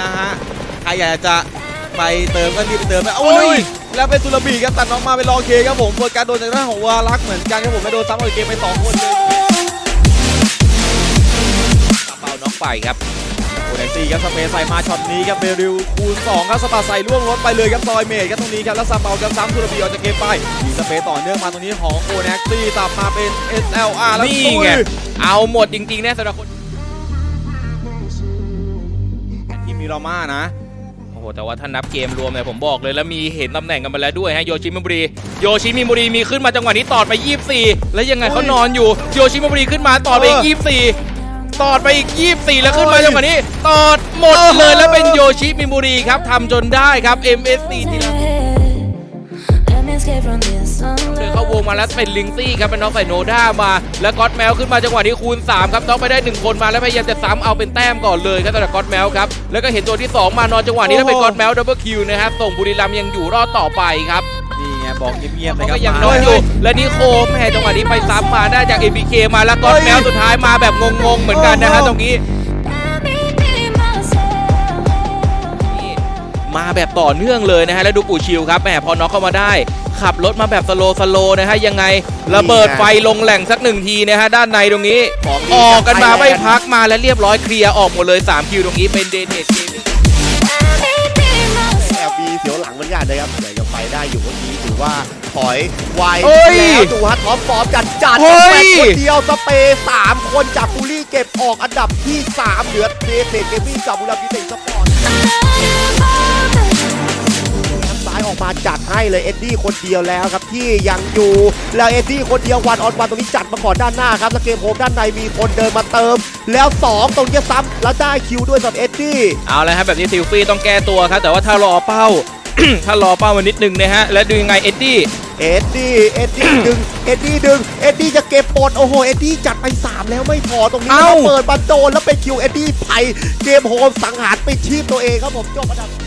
รอยากจะไปเติมก็รีบไปเติมนะโอ้โอ้ยยแล้วเป็นตุลบีครับตัดน้องมาเป็นรอเคครับผมเปิดการโดนจากด้านของวารักษ์เหมือนกันครับผมไม่โดนซ้ำเอาเกมไปสองคนเลยเป่าน้องไปครับโอเดนซี่ครับสเปซใส่มาช็อตนี้ครับเบริวคูณ2ครับสปาใส่ล่วงรถไปเลยครับซอยเมดครับตรงนี้ครับแล้วซาเปาจะซ้ำตุลบีออกจากเกมไปมีสเปซต่อเนื่องมาตรงนี้ของโอเนกซี่ตับมาเป็น SLR แล้วนี่ตุ้ยไงเอาหมดจริงๆนะสำหรับคน มมีราม่านะโอ้โหแต่ว่าถ้านับเกมรวมเนี่ยผมบอกเลยแล้วมีเห็นตำแหน่งกันมาแล้วด้วยฮะโยชิมิบุรีโยชิมิบุรีมีขึ้นมาจังหวะนี้ตอดไป 24 แล้วยังไงเขานอนอยู่โยชิมิบุรีขึ้นมาตอดไปอีก24 ตอดไปอีก 24 แล้วขึ้นมาจังหวะนี้ ตอดหมดเลยแล้วเป็นโยชิมิบุรีครับทำจนได้ครับ MSC ทีละ เดินเข้าวงมาแล้วเป็นลิงซี่ครับเป็นน็อกใส่โนด้ามา แล้วก็อตแมวขึ้นมาจังหวะนี้คูณ 3 ครับน็อกไปได้ 1 คนมาแล้วพยายามจะซ้ำเอาเป็นแต้มก่อนเลยครับสำหรับก็อตแมวครับแล้วก็เห็นตัวที่ 2 มานอนจังหวะนี้แล้วเป็นก็อตแมวดับเบิลคิวนะครับส่งบุรีรัมย์ยังอยู่รอดต่อไปครับนี่ไงบอกเงียบๆเขานะครัก็บยังมานอนอยู่เฮ้ยและนี่โคมแม่จังหวะนี้ไปซ้ำมาได้จาก APK มาแล้วก็อตแมวเฮ้ยสุดท้ายมาแบบงงๆเหมือนกันนะฮะโอ้โหตรงนี้ มาแบบต่อเนื่องเลยนะฮะแล้วดูปู่ชิวครับแหมพอน็อกเข้ามาได้ ขับรถมาแบบสโลว์สโลว์นะฮะยังไงระเบิดไฟลงแหล่งสักหนึ่งทีนะฮะด้านในตรงนี้ของดีออกกันมาจากไม่ Thailand พักมาแล้วเรียบร้อยเคลียร์ออกหมดเลย3คิวตรงนี้เป็นเดนเนตเกม Let me be myself แอบมีเสียวหลังเหมือนกันนะครับแต่ยังไปได้อยู่เมื่อกี้ถือว่าถอยไวเฮ้ยแล้วดูฮะท็อปฟอร์มจัดจัดเฮ้ยแปดคนเดียวสเปย์สามคนจากบูลลี่เก็บออกอันดับที่ 3 เหลือเทเทเกมมิ่งกับบุรีรัมย์ยูไนเต็ดสปอร์ตซ้ายออก มาจัดให้เลยเอ็ดดี้คนเดียวแล้วครับที่ยังอยู่แล้วเอ็ดดี้คนเดียววันออนวันตรงนี้จัดมาก่อนด้านหน้าครับแล้วเกมโฮมด้านในมีคนเดินมาเติม แล้ว 2 ตรงนี้ซ้ำแล้วได้คิวด้วยสำหรับเอ็ดดี้เอาละครับแบบนี้ซิลฟี่ต้องแก้ตัวครับแต่ว่าถ้ารอเป้า ถ้ารอเป้ามานิดนึงนะฮะแล้วดูยังไงเอ็ดดี้เอ็ดดี้ เอ็ดดี้ดึง เอ็ดดี้ดึง เอ็ดดี้จะเก็บปลดโอ้โห เอ็ดดี้จัดไป 3 แล้วไม่พอตรงนี้เอ้าแล้วเปิดบันโดนแล้วเป็นคิวเอ็ดดี้ไผ่เกมโฮมสังหารไปชีพตัวเองครับผมจบอันดับ